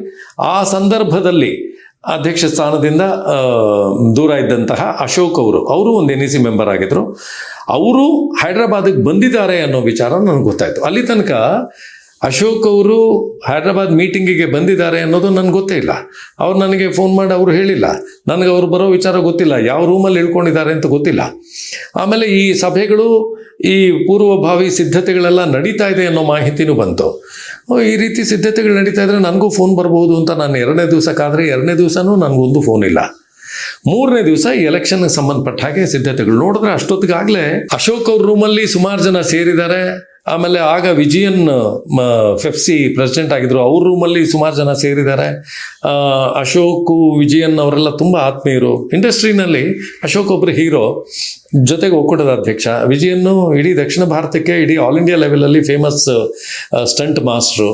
ಆ ಸಂದರ್ಭದಲ್ಲಿ ಅಧ್ಯಕ್ಷ ಸ್ಥಾನದಿಂದ ದೂರ ಇದ್ದಂತಹ ಅಶೋಕ್ ಅವರು ಅವರು ಒಂದು ಎನ್ ಇ ಸಿ ಮೆಂಬರ್ ಆಗಿದ್ರು. ಅವರು ಹೈದರಾಬಾದ್ಗೆ ಬಂದಿದ್ದಾರೆ ಅನ್ನೋ ವಿಚಾರ ನನಗೆ ಗೊತ್ತಾಯಿತು. ಅಲ್ಲಿ ತನಕ ಅಶೋಕ್ ಅವರು ಹೈದ್ರಾಬಾದ್ ಮೀಟಿಂಗಿಗೆ ಬಂದಿದ್ದಾರೆ ಅನ್ನೋದು ನನಗೆ ಗೊತ್ತೇ ಇಲ್ಲ. ಅವ್ರು ನನಗೆ ಫೋನ್ ಮಾಡಿ ಅವರು ಹೇಳಿಲ್ಲ. ನನಗೆ ಅವ್ರು ಬರೋ ವಿಚಾರ ಗೊತ್ತಿಲ್ಲ. ಯಾವ ರೂಮಲ್ಲಿ ಇಳ್ಕೊಂಡಿದ್ದಾರೆ ಅಂತ ಗೊತ್ತಿಲ್ಲ. ಆಮೇಲೆ ಈ ಸಭೆಗಳು, ಈ ಪೂರ್ವಭಾವಿ ಸಿದ್ಧತೆಗಳೆಲ್ಲ ನಡೀತಾ ಇದೆ ಅನ್ನೋ ಮಾಹಿತಿನೂ ಬಂತು. ಈ ರೀತಿ ಸಿದ್ಧತೆಗಳು ನಡೀತಾ ಇದ್ರೆ ನನಗೂ ಫೋನ್ ಬರಬಹುದು ಅಂತ ನಾನು ಎರಡನೇ ದಿವಸಕ್ಕಾದರೆ ಎರಡನೇ ದಿವಸನೂ ನನಗೊಂದು ಫೋನ್ ಇಲ್ಲ. ಮೂರನೇ ದಿವಸ ಎಲೆಕ್ಷನ್ಗೆ ಸಂಬಂಧಪಟ್ಟ ಹಾಗೆ ಸಿದ್ಧತೆಗಳು ನೋಡಿದ್ರೆ ಅಷ್ಟೊತ್ತಿಗಾಗಲೇ ಅಶೋಕ್ ಅವ್ರ ರೂಮಲ್ಲಿ ಸುಮಾರು ಜನ ಸೇರಿದ್ದಾರೆ. ಆಮೇಲೆ ಆಗ ವಿಜಯನ್ ಫೆಫ್ಸಿ ಪ್ರೆಸಿಡೆಂಟ್ ಆಗಿದ್ರು. ಅವ್ರ ರೂಮಲ್ಲಿ ಸುಮಾರು ಜನ ಸೇರಿದ್ದಾರೆ. ಅಶೋಕ್, ವಿಜಯನ್ ಅವರೆಲ್ಲ ತುಂಬ ಆತ್ಮೀಯರು. ಇಂಡಸ್ಟ್ರಿನಲ್ಲಿ ಅಶೋಕ್ ಒಬ್ಬರು ಹೀರೋ ಜೊತೆಗೆ ಒಕ್ಕೂಟದ ಅಧ್ಯಕ್ಷ. ವಿಜಯನ್ನು ಇಡೀ ದಕ್ಷಿಣ ಭಾರತಕ್ಕೆ, ಇಡೀ ಆಲ್ ಇಂಡಿಯಾ ಲೆವೆಲಲ್ಲಿ ಫೇಮಸ್ ಸ್ಟಂಟ್ ಮಾಸ್ಟ್ರು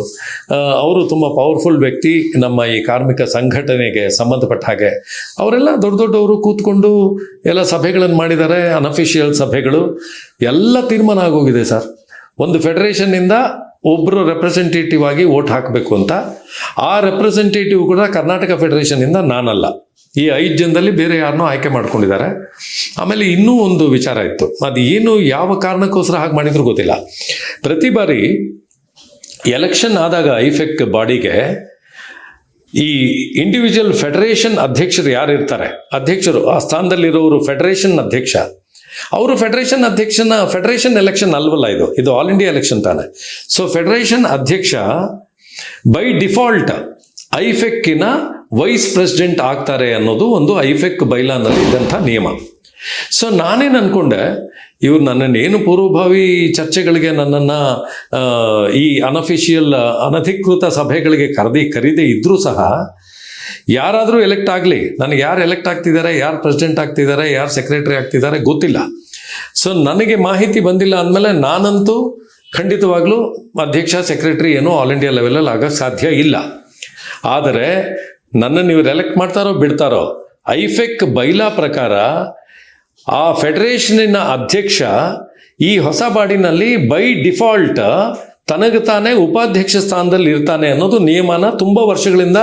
ಅವರು ತುಂಬ ಪವರ್ಫುಲ್ ವ್ಯಕ್ತಿ. ನಮ್ಮ ಈ ಕಾರ್ಮಿಕ ಸಂಘಟನೆಗೆ ಸಂಬಂಧಪಟ್ಟ ಹಾಗೆ. ಅವರೆಲ್ಲ ದೊಡ್ಡ ದೊಡ್ಡವರು ಕೂತ್ಕೊಂಡು ಎಲ್ಲ ಸಭೆಗಳನ್ನು ಮಾಡಿದ್ದಾರೆ. ಅನ್ಅಫಿಷಿಯಲ್ ಸಭೆಗಳು. ಎಲ್ಲ ತೀರ್ಮಾನ ಆಗೋಗಿದೆ ಸರ್. ಒಂದು ಫೆಡರೇಷನ್ನಿಂದ ಒಬ್ಬರು ರೆಪ್ರೆಸೆಂಟೇಟಿವ್ ಆಗಿ ವೋಟ್ ಹಾಕಬೇಕು ಅಂತ, ಆ ರೆಪ್ರೆಸೆಂಟೇಟಿವ್ ಕೂಡ ಕರ್ನಾಟಕ ಫೆಡರೇಷನ್ನಿಂದ ನಾನಲ್ಲ. ಈ ಐದು ಜನದಲ್ಲಿ ಬೇರೆ ಯಾರನ್ನೂ ಆಯ್ಕೆ ಮಾಡ್ಕೊಂಡಿದ್ದಾರೆ. ಆಮೇಲೆ ಇನ್ನೂ ಒಂದು ವಿಚಾರ ಇತ್ತು. ಅದು ಏನು, ಯಾವ ಕಾರಣಕ್ಕೋಸ್ಕರ ಹಾಗೆ ಮಾಡಿದ್ರು ಗೊತ್ತಿಲ್ಲ. ಪ್ರತಿ ಬಾರಿ ಎಲೆಕ್ಷನ್ ಆದಾಗ ಐಫೆಕ್ ಬಾಡಿಗೆ ಈ ಇಂಡಿವಿಜುವಲ್ ಫೆಡರೇಷನ್ ಅಧ್ಯಕ್ಷರು ಯಾರು ಇರ್ತಾರೆ ಅಧ್ಯಕ್ಷರು, ಆ ಸ್ಥಾನದಲ್ಲಿರೋರು ಫೆಡರೇಷನ್ ಅಧ್ಯಕ್ಷ. ಅವರು ಫೆಡರೇಷನ್ ಅಧ್ಯಕ್ಷನ ಫೆಡರೇಷನ್ ಎಲೆಕ್ಷನ್ ಅಲ್ವಲ್ಲ ಇದು? ಇದು ಆಲ್ ಇಂಡಿಯಾ ಎಲೆಕ್ಷನ್ ತಾನೆ. ಸೊ ಫೆಡರೇಷನ್ ಅಧ್ಯಕ್ಷ ಬೈ ಡಿಫಾಲ್ಟ್ ಐಫೆಕ್ಕಿನ ವೈಸ್ ಪ್ರೆಸಿಡೆಂಟ್ ಆಗ್ತಾರೆ ಅನ್ನೋದು ಒಂದು ಐಫೆಕ್ ಬೈಲಾನಲ್ಲಿ ಇದ್ದಂಥ ನಿಯಮ. ಸೊ ನಾನೇನು ಅನ್ಕೊಂಡೆ, ಇವ್ರು ನನ್ನನ್ನು ಏನು ಪೂರ್ವಭಾವಿ ಚರ್ಚೆಗಳಿಗೆ ನನ್ನನ್ನು ಈ ಅನಫಿಷಿಯಲ್ ಅನಧಿಕೃತ ಸಭೆಗಳಿಗೆ ಕರೆದಿ, ಕರೀದೇ ಇದ್ರೂ ಸಹ ಯಾರಾದರೂ ಎಲೆಕ್ಟ್ ಆಗಲಿ, ನನಗೆ ಯಾರು ಎಲೆಕ್ಟ್ ಆಗ್ತಿದ್ದಾರೆ ಯಾರು ಪ್ರೆಸಿಡೆಂಟ್ ಆಗ್ತಿದ್ದಾರೆ ಯಾರು ಸೆಕ್ರೆಟರಿ ಆಗ್ತಿದ್ದಾರೆ ಗೊತ್ತಿಲ್ಲ. ಸೊ ನನಗೆ ಮಾಹಿತಿ ಬಂದಿಲ್ಲ ಅಂದಮೇಲೆ ನಾನಂತೂ ಖಂಡಿತವಾಗ್ಲೂ ಅಧ್ಯಕ್ಷ ಸೆಕ್ರೆಟರಿ ಏನೋ ಆಲ್ ಇಂಡಿಯಾ ಲೆವೆಲಲ್ಲಿ ಆಗೋಕ್ಕೆ ಸಾಧ್ಯ ಇಲ್ಲ. ಆದರೆ ನನ್ನನ್ನು ಇವ್ರು ಎಲೆಕ್ಟ್ ಮಾಡ್ತಾರೋ, ಬಿಡ್ತಾರೋ ಐಫೆಕ್ ಬೈಲಾ ಪ್ರಕಾರ ಆ ಫೆಡರೇಷನಿನ ಅಧ್ಯಕ್ಷ ಈ ಹೊಸ ಬಾಡಿನಲ್ಲಿ ಬೈ ಡಿಫಾಲ್ಟ್ ತನಗೆ ತಾನೇ ಉಪಾಧ್ಯಕ್ಷ ಸ್ಥಾನದಲ್ಲಿ ಇರ್ತಾನೆ ಅನ್ನೋದು ನಿಯಮನ ತುಂಬ ವರ್ಷಗಳಿಂದ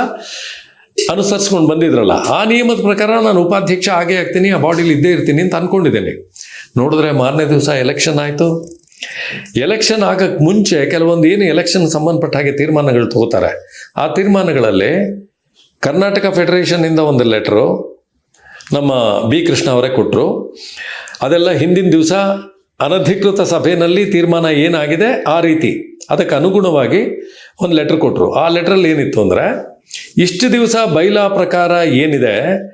ಅನುಸರಿಸ್ಕೊಂಡು ಬಂದಿದ್ರಲ್ಲ, ಆ ನಿಯಮದ ಪ್ರಕಾರ ನಾನು ಉಪಾಧ್ಯಕ್ಷ ಆಗೇ ಆಗ್ತೀನಿ, ಆ ಬಾಡಿಲಿ ಇದ್ದೇ ಇರ್ತೀನಿ ಅಂತ ಅನ್ಕೊಂಡಿದ್ದೇನೆ. ನೋಡಿದ್ರೆ ಮಾರನೇ ದಿವಸ ಎಲೆಕ್ಷನ್ ಆಯಿತು. ಎಲೆಕ್ಷನ್ ಆಗಕ್ಕೆ ಮುಂಚೆ ಕೆಲವೊಂದು ಏನು ಎಲೆಕ್ಷನ್ ಸಂಬಂಧಪಟ್ಟ ಹಾಗೆ ತೀರ್ಮಾನಗಳು ತಗೋತಾರೆ, ಆ ತೀರ್ಮಾನಗಳಲ್ಲಿ ಕರ್ನಾಟಕ ಫೆಡರೇಷನ್ನಿಂದ ಒಂದು ಲೆಟ್ರು ನಮ್ಮ ಬಿ ಕೃಷ್ಣ ಅವರೇ ಕೊಟ್ಟರು ಅದೆಲ್ಲ ಹಿಂದಿನ ದಿವಸ ಅನಧಿಕೃತ ಸಭೆಯಲ್ಲಿ ತೀರ್ಮಾನ ಏನಾಗಿದೆ, ಆ ರೀತಿ. ಅದಕ್ಕೆ ಅನುಗುಣವಾಗಿ ಒಂದು ಲೆಟರ್ ಕೊಟ್ಟರು ಆ ಲೆಟ್ರಲ್ಲಿ ಏನಿತ್ತು ಅಂದರೆ ಇಷ್ಟು ದಿವಸ ಬೈಲಾ ಪ್ರಕಾರ ಏನಿದೆ?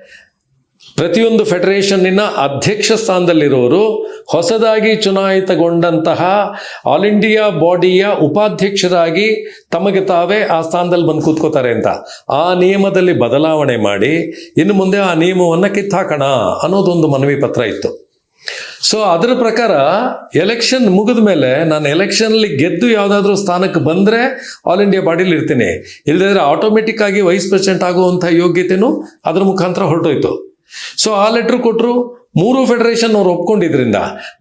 ಪ್ರತಿಯೊಂದು ಫೆಡರೇಷನ್ನಿನ ಅಧ್ಯಕ್ಷ ಸ್ಥಾನದಲ್ಲಿರೋರು ಹೊಸದಾಗಿ ಚುನಾಯಿತಗೊಂಡಂತಹ ಆಲ್ ಇಂಡಿಯಾ ಬಾಡಿಯ ಉಪಾಧ್ಯಕ್ಷರಾಗಿ ತಮಗೆ ತಾವೇ ಆ ಸ್ಥಾನದಲ್ಲಿ ಬಂದು ಕೂತ್ಕೋತಾರೆ ಅಂತ. ಆ ನಿಯಮದಲ್ಲಿ ಬದಲಾವಣೆ ಮಾಡಿ ಇನ್ನು ಮುಂದೆ ಆ ನಿಯಮವನ್ನು ಕಿತ್ತಾಕೋಣ ಅನ್ನೋದೊಂದು ಮನವಿ ಪತ್ರ ಇತ್ತು. ಸೊ ಅದರ ಪ್ರಕಾರ ಎಲೆಕ್ಷನ್ ಮುಗಿದ ಮೇಲೆ ನಾನು ಎಲೆಕ್ಷನಲ್ಲಿ ಗೆದ್ದು ಯಾವುದಾದ್ರೂ ಸ್ಥಾನಕ್ಕೆ ಬಂದರೆ ಆಲ್ ಇಂಡಿಯಾ ಬಾಡಿಲಿ ಇರ್ತೀನಿ. ಇಲ್ಲದಿದ್ರೆ ಆಟೋಮೆಟಿಕ್ ಆಗಿ ವೈಸ್ ಪ್ರೆಸಿಡೆಂಟ್ ಆಗುವಂಥ ಯೋಗ್ಯತೆಯೂ ಅದ್ರ ಮುಖಾಂತರ ಹೊರಟೋಯ್ತು. ಸೊ ಆ ಲೆಟ್ರ್ ಕೊಟ್ಟರು ಮೂರು ಫೆಡರೇಷನ್ ಅವ್ರು ಒಪ್ಕೊಂಡಿದ್ರಿಂದ,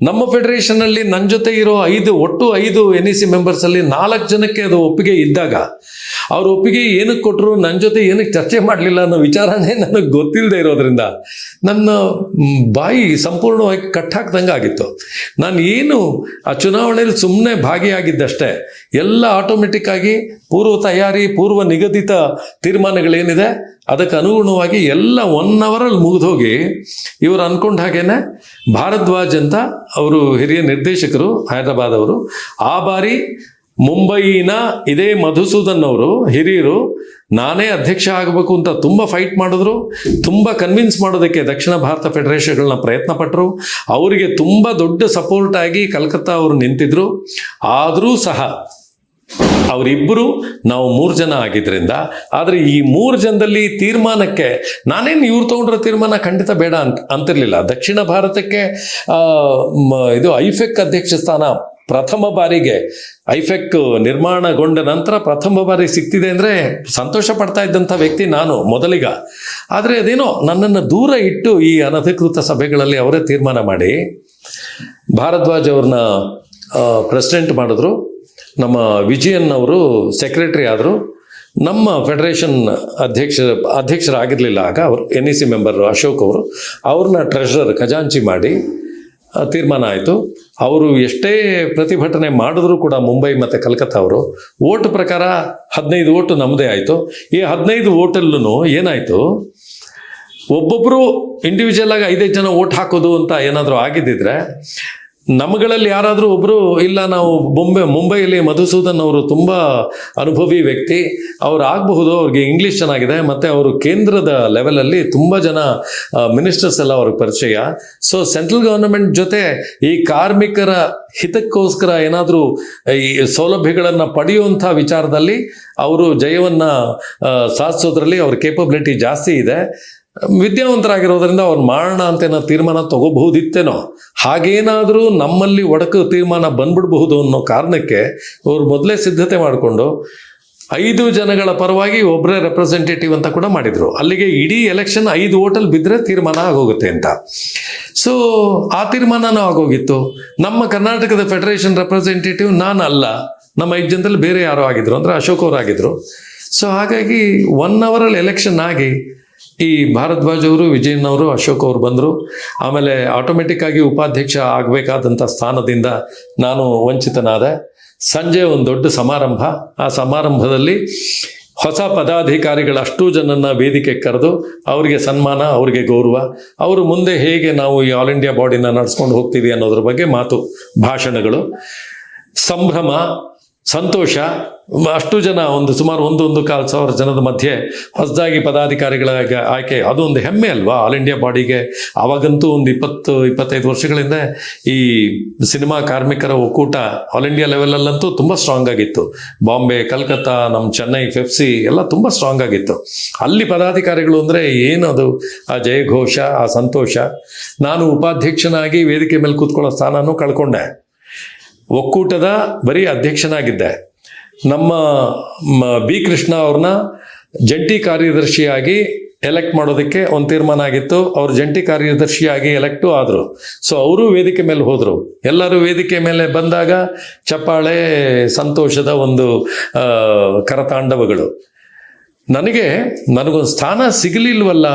ನಮ್ಮ ಫೆಡರೇಷನಲ್ಲಿ ನನ್ನ ಜೊತೆ ಇರೋ ಐದು, ಒಟ್ಟು ಐದು ಎನ್ ಇ ಸಿ ಮೆಂಬರ್ಸಲ್ಲಿ ನಾಲ್ಕು ಜನಕ್ಕೆ ಅದು ಒಪ್ಪಿಗೆ ಇದ್ದಾಗ, ಅವ್ರ ಒಪ್ಪಿಗೆ ಏನಕ್ಕೆ ಕೊಟ್ಟರು ನನ್ನ ಜೊತೆ ಏನಕ್ಕೆ ಚರ್ಚೆ ಮಾಡಲಿಲ್ಲ ಅನ್ನೋ ವಿಚಾರನೇ ನನಗೆ ಗೊತ್ತಿಲ್ಲದೆ ಇರೋದ್ರಿಂದ ನನ್ನ ಬಾಯಿ ಸಂಪೂರ್ಣವಾಗಿ ಕಟ್ಟಾಕ್ದಂಗೆ ಆಗಿತ್ತು. ನಾನು ಏನು ಆ ಚುನಾವಣೆಯಲ್ಲಿ ಸುಮ್ಮನೆ ಭಾಗಿಯಾಗಿದ್ದಷ್ಟೇ, ಎಲ್ಲ ಆಟೋಮೆಟಿಕ್ ಆಗಿ ಪೂರ್ವ ತಯಾರಿ, ಪೂರ್ವ ನಿಗದಿತ ತೀರ್ಮಾನಗಳೇನಿದೆ, ಅದಕ್ಕೆ ಅನುಗುಣವಾಗಿ ಎಲ್ಲ ಒನ್ ಅವರಲ್ಲಿ ಮುಗಿದೋಗಿ ಇವರು ಅನ್ಕೊಂಡ ಹಾಗೇನೆ ಭಾರದ್ವಾಜ್ ಅಂತ ಅವರು ಹಿರಿಯ ನಿರ್ದೇಶಕರು, ಹೈದರಾಬಾದ್ ಅವರು. ಆ ಬಾರಿ ಮುಂಬಯಿನ ಇದೇ ಮಧುಸೂದನ್ ಅವರು, ಹಿರಿಯರು, ನಾನೇ ಅಧ್ಯಕ್ಷ ಆಗಬೇಕು ಅಂತ ತುಂಬ ಫೈಟ್ ಮಾಡಿದ್ರು. ತುಂಬ ಕನ್ವಿನ್ಸ್ ಮಾಡೋದಕ್ಕೆ ದಕ್ಷಿಣ ಭಾರತ ಫೆಡರೇಷನ್ಗಳನ್ನ ಪ್ರಯತ್ನ ಪಟ್ಟರು ಅವರಿಗೆ ತುಂಬ ದೊಡ್ಡ ಸಪೋರ್ಟ್ ಆಗಿ ಕಲ್ಕತ್ತಾ ಅವರು ನಿಂತಿದ್ರು. ಆದರೂ ಸಹ ಅವರಿಬ್ಬರು ನಾವು ಮೂರು ಜನ ಆಗಿದ್ರಿಂದ, ಆದರೆ ಈ ಮೂರು ಜನದಲ್ಲಿ ತೀರ್ಮಾನಕ್ಕೆ ನಾನೇನು ಇವ್ರು ತೊಗೊಂಡಿರೋ ತೀರ್ಮಾನ ಖಂಡಿತ ಬೇಡ ಅಂತ ಅಂತಿರಲಿಲ್ಲ. ದಕ್ಷಿಣ ಭಾರತಕ್ಕೆ ಇದು ಐಫೆಕ್ ಅಧ್ಯಕ್ಷ ಸ್ಥಾನ ಪ್ರಥಮ ಬಾರಿಗೆ, ಐಫೆಕ್ ನಿರ್ಮಾಣಗೊಂಡ ನಂತರ ಪ್ರಥಮ ಬಾರಿ ಸಿಗ್ತಿದೆ ಅಂದರೆ ಸಂತೋಷ ಪಡ್ತಾ ಇದ್ದಂಥ ವ್ಯಕ್ತಿ ನಾನು ಮೊದಲಿಗ. ಆದರೆ ಅದೇನೋ ನನ್ನನ್ನು ದೂರ ಇಟ್ಟು ಈ ಅನಧಿಕೃತ ಸಭೆಗಳಲ್ಲಿ ಅವರೇ ತೀರ್ಮಾನ ಮಾಡಿ, ಭಾರದ್ವಾಜ್ ಅವ್ರನ್ನ ಪ್ರೆಸಿಡೆಂಟ್ ಮಾಡಿದ್ರು. ನಮ್ಮ ವಿಜಯನ್ ಅವರು ಸೆಕ್ರೆಟರಿ ಆದರು, ನಮ್ಮ ಫೆಡರೇಷನ್ ಅಧ್ಯಕ್ಷ, ಅಧ್ಯಕ್ಷರಾಗಿರಲಿಲ್ಲ ಆಗ ಅವರು N E C member Ashok ಅವರು, ಅವ್ರನ್ನ ಟ್ರೆಷರರ್ ಖಜಾಂಚಿ ಮಾಡಿ ತೀರ್ಮಾನ ಆಯಿತು. ಅವರು ಎಷ್ಟೇ ಪ್ರತಿಭಟನೆ ಮಾಡಿದ್ರು ಕೂಡ ಮುಂಬೈ ಮತ್ತು ಕಲ್ಕತ್ತಾ ಅವರು, ಓಟ್ ಪ್ರಕಾರ ಹದಿನೈದು ಓಟು ನಮ್ಮದೇ ಆಯಿತು. ಈ ಹದಿನೈದು ಓಟಲ್ಲೂ ಏನಾಯಿತು? ಒಬ್ಬೊಬ್ಬರು ಇಂಡಿವಿಜುವಲ್ ಆಗಿ ಐದೈದು ಜನ ಓಟ್ ಹಾಕೋದು ಅಂತ ಏನಾದರೂ ಆಗಿದ್ದಿದ್ರೆ ನಮ್ಮಗಳಲ್ಲಿ ಯಾರಾದರೂ ಒಬ್ಬರು ಇಲ್ಲ, ನಾವು ಬೊಂಬೆ ಮುಂಬೈಯಲ್ಲಿ ಮಧುಸೂದನ್ ಅವರು ತುಂಬ ಅನುಭವಿ ವ್ಯಕ್ತಿ. ಅವ್ರು ಆಗಬಹುದು, ಅವ್ರಿಗೆ ಇಂಗ್ಲೀಷ್ ಚೆನ್ನಾಗಿದೆ, ಮತ್ತು ಅವರು ಕೇಂದ್ರದ ಲೆವೆಲಲ್ಲಿ ತುಂಬ ಜನ ಮಿನಿಸ್ಟರ್ಸ್ ಎಲ್ಲ ಅವ್ರಿಗೆ ಪರಿಚಯ. ಸೊ ಸೆಂಟ್ರಲ್ ಗವರ್ನಮೆಂಟ್ ಜೊತೆ ಈ ಕಾರ್ಮಿಕರ ಹಿತಕ್ಕೋಸ್ಕರ ಏನಾದರೂ, ಈ ಸೌಲಭ್ಯಗಳನ್ನು ಪಡೆಯುವಂಥ ವಿಚಾರದಲ್ಲಿ, ಅವರು ಜಯವನ್ನು ಸಾಧಿಸೋದ್ರಲ್ಲಿ ಅವ್ರ ಕೇಪಬಿಲಿಟಿ ಜಾಸ್ತಿ ಇದೆ. ವಿದ್ಯಾವಂತರಾಗಿರೋದ್ರಿಂದ ಅವ್ರು ಮಾಡೋಣ ಅಂತ ಏನೋ ತೀರ್ಮಾನ ತಗೋಬಹುದಿತ್ತೇನೋ, ಹಾಗೇನಾದರೂ ನಮ್ಮಲ್ಲಿ ಒಡಕು ತೀರ್ಮಾನ ಬಂದ್ಬಿಡಬಹುದು ಅನ್ನೋ ಕಾರಣಕ್ಕೆ ಅವರು ಮೊದಲೇ ಸಿದ್ಧತೆ ಮಾಡಿಕೊಂಡು ಐದು ಜನಗಳ ಪರವಾಗಿ ಒಬ್ಬರೇ ರೆಪ್ರೆಸೆಂಟೇಟಿವ್ ಅಂತ ಕೂಡ ಮಾಡಿದರು. ಅಲ್ಲಿಗೆ ಇಡೀ ಎಲೆಕ್ಷನ್ ಐದು ಓಟಲ್ ಬಿದ್ದರೆ ತೀರ್ಮಾನ ಆಗೋಗುತ್ತೆ ಅಂತ. ಸೊ ಆ ತೀರ್ಮಾನನೂ ಆಗೋಗಿತ್ತು. ನಮ್ಮ ಕರ್ನಾಟಕದ ಫೆಡರೇಷನ್ ರೆಪ್ರೆಸೆಂಟೇಟಿವ್ ನಾನು ಅಲ್ಲ ನಮ್ಮ ಐದು ಜನದಲ್ಲಿ ಬೇರೆ ಯಾರೋ ಆಗಿದ್ರು ಅಂದರೆ ಅಶೋಕ್ ಅವರು ಆಗಿದ್ರು ಸೊ ಹಾಗಾಗಿ ಒನ್ ಅವರಲ್ಲಿ ಎಲೆಕ್ಷನ್ ಆಗಿ ಈ ಭಾರದ್ವಾಜ್ ಅವರು ವಿಜಯನ್ ಅವರು, ಅಶೋಕ್ ಅವರು ಬಂದರು. ಆಮೇಲೆ ಆಟೋಮೆಟಿಕ್ ಆಗಿ ಉಪಾಧ್ಯಕ್ಷ ಆಗಬೇಕಾದಂಥ ಸ್ಥಾನದಿಂದ ನಾನು ವಂಚಿತನಾದೆ. ಸಂಜೆ ಒಂದು ದೊಡ್ಡ ಸಮಾರಂಭ. ಆ ಸಮಾರಂಭದಲ್ಲಿ ಹೊಸ ಪದಾಧಿಕಾರಿಗಳ ಅಷ್ಟೂ ಜನನ್ನ ವೇದಿಕೆ ಕರೆದು ಅವರಿಗೆ ಸನ್ಮಾನ, ಅವರಿಗೆ ಗೌರವ. ಅವರು ಮುಂದೆ ಹೇಗೆ ನಾವು ಈ ಆಲ್ ಇಂಡಿಯಾ ಬಾಡಿನ ನಡೆಸ್ಕೊಂಡು ಹೋಗ್ತೀವಿ ಅನ್ನೋದ್ರ ಬಗ್ಗೆ ಮಾತು, ಭಾಷಣಗಳು. ಸಂಭ್ರಮ ಸಂತೋಷ. ಅಷ್ಟು ಜನ ಒಂದು ಸುಮಾರು ಒಂದು ಒಂದು ಕಾಲು ಸಾವಿರ ಜನದ ಮಧ್ಯೆ ಹೊಸದಾಗಿ ಪದಾಧಿಕಾರಿಗಳ ಆಯ್ಕೆ ಅದು ಒಂದು ಹೆಮ್ಮೆ ಅಲ್ವಾ? ಆಲ್ ಇಂಡಿಯಾ ಬಾಡಿಗೆ. ಆವಾಗಂತೂ ಒಂದು ಇಪ್ಪತ್ತು, ಇಪ್ಪತ್ತೈದು ವರ್ಷಗಳಿಂದ ಈ ಸಿನಿಮಾ ಕಾರ್ಮಿಕರ ಒಕ್ಕೂಟ ಆಲ್ ಇಂಡಿಯಾ ಲೆವೆಲಲ್ಲಂತೂ ತುಂಬ ಸ್ಟ್ರಾಂಗ್ ಆಗಿತ್ತು. ಬಾಂಬೆ, ಕಲ್ಕತ್ತಾ ನಮ್ಮ ಚೆನ್ನೈ ಫೆಫ್ಸಿ ಎಲ್ಲ ತುಂಬ ಸ್ಟ್ರಾಂಗ್ ಆಗಿತ್ತು. ಅಲ್ಲಿ ಪದಾಧಿಕಾರಿಗಳು ಅಂದರೆ ಏನು ಅದು ಆ ಜಯಘೋಷ, ಆ ಸಂತೋಷ. ನಾನು ಉಪಾಧ್ಯಕ್ಷನಾಗಿ ವೇದಿಕೆ ಮೇಲೆ ಕೂತ್ಕೊಳ್ಳೋ ಸ್ಥಾನನೂ ಕಳ್ಕೊಂಡೆ. ಒಕ್ಕೂಟದ ಬರೀ ಅಧ್ಯಕ್ಷನಾಗಿದ್ದೆ. ನಮ್ಮ ಬಿ ಕೃಷ್ಣ ಅವ್ರನ್ನ ಜಂಟಿ ಕಾರ್ಯದರ್ಶಿಯಾಗಿ ಎಲೆಕ್ಟ್ ಮಾಡೋದಕ್ಕೆ ಒಂದು ತೀರ್ಮಾನ ಆಗಿತ್ತು. ಅವರು ಜಂಟಿ ಕಾರ್ಯದರ್ಶಿಯಾಗಿ ಎಲೆಕ್ಟು ಆದರು. ಸೊ ಅವರು ವೇದಿಕೆ ಮೇಲೆ ಹೋದರು. ಎಲ್ಲರೂ ವೇದಿಕೆ ಮೇಲೆ ಬಂದಾಗ ಚಪ್ಪಾಳೆ ಸಂತೋಷದ ಒಂದು ಕರತಾಂಡವಗಳು. ನನಗೆ ನನಗೊಂದು ಸ್ಥಾನ ಸಿಗಲಿಲ್ವಲ್ಲ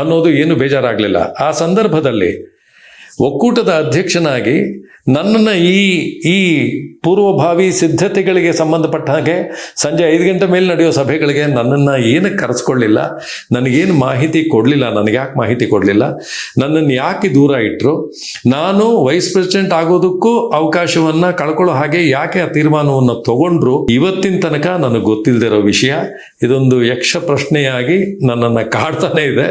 ಅನ್ನೋದು ಏನು ಬೇಜಾರಾಗಲಿಲ್ಲ. ಆ ಸಂದರ್ಭದಲ್ಲಿ ಒಕ್ಕೂಟದ ಅಧ್ಯಕ್ಷನಾಗಿ ನನ್ನನ್ನು ಈ ಈ ಪೂರ್ವಭಾವಿ ಸಿದ್ಧತೆಗಳಿಗೆ ಸಂಬಂಧಪಟ್ಟ ಹಾಗೆ ಸಂಜೆ ಐದು ಗಂಟೆ ಮೇಲೆ ನಡೆಯೋ ಸಭೆಗಳಿಗೆ ನನ್ನನ್ನು ಏನಕ್ಕೆ ಕರೆಸ್ಕೊಳ್ಳಿಲ್ಲ, ನನಗೇನು ಮಾಹಿತಿ ಕೊಡಲಿಲ್ಲ, ನನಗೆ ಯಾಕೆ ಮಾಹಿತಿ ಕೊಡಲಿಲ್ಲ, ನನ್ನನ್ನು ಯಾಕೆ ದೂರ ಇಟ್ಟರು ನಾನು ವೈಸ್ ಪ್ರೆಸಿಡೆಂಟ್ ಆಗೋದಕ್ಕೂ ಅವಕಾಶವನ್ನು ಕಳ್ಕೊಳ್ಳೋ ಹಾಗೆ ಯಾಕೆ ಆ ತೀರ್ಮಾನವನ್ನು ತಗೊಂಡ್ರು, ಇವತ್ತಿನ ತನಕ ನನಗೆ ಗೊತ್ತಿಲ್ಲದಿರೋ ವಿಷಯ, ಇದೊಂದು ಯಕ್ಷ ಪ್ರಶ್ನೆಯಾಗಿ ನನ್ನನ್ನು ಕಾಡ್ತಾನೆ ಇದೆ.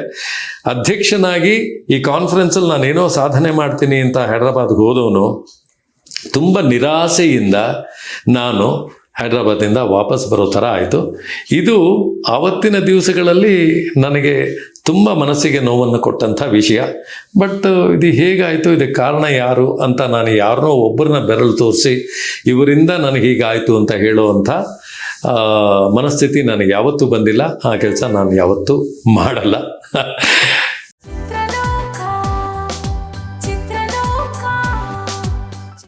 ಅಧ್ಯಕ್ಷನಾಗಿ ಈ ಕಾನ್ಫರೆನ್ಸಲ್ಲಿ ನಾನೇನೋ ಸಾಧನೆ ಮಾಡ್ತೀನಿ ಅಂತ ಹೈದ್ರಾಬಾದ್ಗೆ ಹೋದವನು, ತುಂಬ ನಿರಾಸೆಯಿಂದ ನಾನು ಹೈದ್ರಾಬಾದಿಂದ ವಾಪಸ್ ಬರೋ ಥರ ಆಯಿತು. ಇದು ಆವತ್ತಿನ ದಿವಸಗಳಲ್ಲಿ ನನಗೆ ತುಂಬ ಮನಸ್ಸಿಗೆ ನೋವನ್ನು ಕೊಟ್ಟಂಥ ವಿಷಯ. ಬಟ್ ಇದು ಹೇಗಾಯಿತು, ಇದಕ್ಕೆ ಕಾರಣ ಯಾರು ಅಂತ ನಾನು ಯಾರನ್ನೋ ಒಬ್ಬರನ್ನ ಬೆರಳು ತೋರಿಸಿ, ಇವರಿಂದ ನನಗೆ ಹೀಗಾಯಿತು ಅಂತ ಹೇಳುವಂಥ ಮನಸ್ಥಿತಿ ನನಗೆ ಯಾವತ್ತೂ ಬಂದಿಲ್ಲ. ಆ ಕೆಲಸ ನಾನು ಯಾವತ್ತೂ ಮಾಡಲ್ಲ.